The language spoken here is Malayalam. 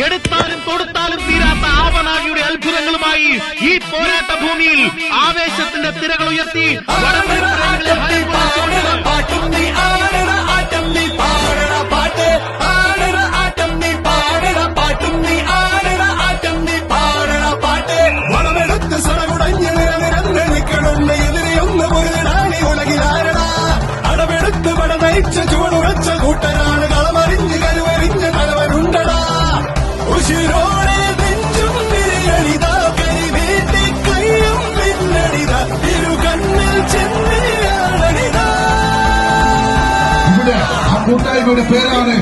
എടുത്താലും തൊടുത്താലും തീരാത്ത ആവനാഴിയുടെ അത്ഭുതങ്ങളുമായി ഈ പോരാട്ട ഭൂമിയിൽ ആവേശത്തിന്റെ തിരകൾ ഉയർത്തി ആട്ടം നീ കൂട്ടായ്മയുടെ പേരാണ്